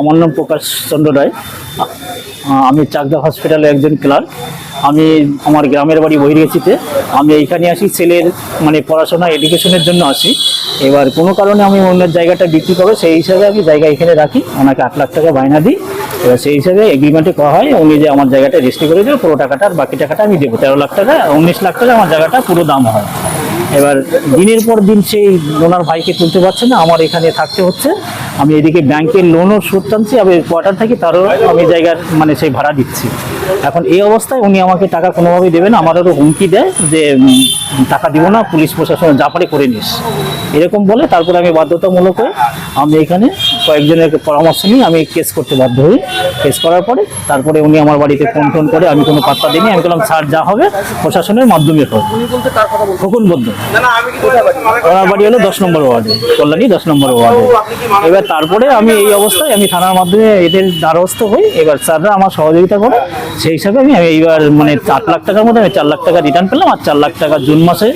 আমার নাম প্রকাশ চন্দ্র রায়। আমি চাকদা হসপিটালে একজন ক্লার্ক। আমি আমার গ্রামের বাড়ি বহিরেছিতে আমি এইখানে আসি, ছেলের মানে পড়াশোনা, এডুকেশনের জন্য আসি। এবার কোনো কারণে আমি অন্যের জায়গাটা বিক্রি করব, সেই হিসাবে আমি জায়গা এখানে রাখি। ওনাকে আট লাখ টাকা বায়না দিই। এবার সেই হিসাবে এগ্রিমেন্টে করা হয়, উনি যে আমার জায়গাটা রেজিস্ট্রি করে দেবে, পুরো টাকাটা আর বাকি টাকাটা আমি দেবো। তেরো লাখ টাকা, উনিশ লাখ টাকা আমার জায়গাটা পুরো দাম হয়। এবার দিনের পর দিন সেই ওনার ভাইকে তুলতে পারছে না, আমার এখানে থাকতে হচ্ছে। আমি এদিকে ব্যাংকের লোনও শোধ টানছি, আমি কোয়ার্টার থাকি তারও আমি জায়গার মানে সেই ভাড়া দিচ্ছি। এখন এই অবস্থায় উনি আমাকে টাকা কোনোভাবেই দেবেন আমারও হুমকি দেয় যে টাকা দিব না, পুলিশ প্রশাসন যা পারে করে নিস। এরকম বলে তারপরে আমি বাধ্যতামূলক আমি এখানে কয়েকজনের পরামর্শ নিয়ে আমি কেস করতে বাধ্য হই। কেস করার পরে তারপরে উনি আমার বাড়িতে ফোন টোন করে আমি কোনো পাত্তা দিইনি। আমি বললাম, স্যার, যা হবে প্রশাসনের মাধ্যমে হবে খোকন বদ্ধ ওনার বাড়ি হলো দশ নম্বর ওয়ার্ডে, কল্যাণী দশ নম্বর ওয়ার্ডে। এবার তারপরে আমি এই অবস্থায় আমি থানার মাধ্যমে এদের দ্বারস্থ হই। এবার স্যাররা আমার সহযোগিতা করে। সেই হিসাবে আমি এইবার মানে চার লাখ টাকার মধ্যে আমি চার লাখ টাকা রিটার্ন পেলাম আর চার লাখ টাকা জুন মাসে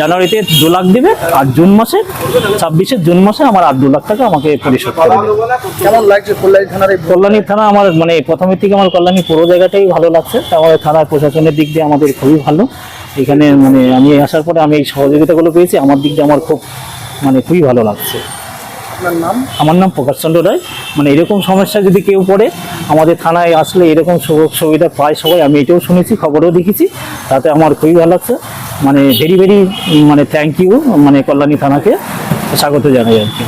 জানুয়ারিতে দু লাখ দিবে আর জুন মাসে ছাব্বিশের জুন মাসে আমার আর দু লাখ টাকা আমাকে পরিশোধ করে দেবে। কেমন লাগছে কল্যাণী থানার কল্যাণী থানা আমার মানে প্রথমের থেকে আমার কল্যাণী পুরো জায়গাটাই ভালো লাগছে। আমাদের থানার প্রশাসনের দিক দিয়ে আমাদের খুবই ভালো। এখানে মানে আমি আসার পরে আমি এই সহযোগিতাগুলো পেয়েছি। আমার দিক দিয়ে আমার খুব মানে খুবই ভালো লাগছে। আপনার নাম? আমার নাম প্রকাশ চন্দ্র রায়। মানে এরকম সমস্যা যদি কেউ পড়ে, আমাদের থানায় আসলে এরকম সুযোগ সুবিধা পায় সবাই, আমি এটাও শুনেছি, খবরও দেখেছি। তাতে আমার খুবই ভালো লাগছে। মানে ভেরি ভেরি মানে থ্যাংক ইউ মানে কল্যাণী থানাকে স্বাগত জানাই আর কি।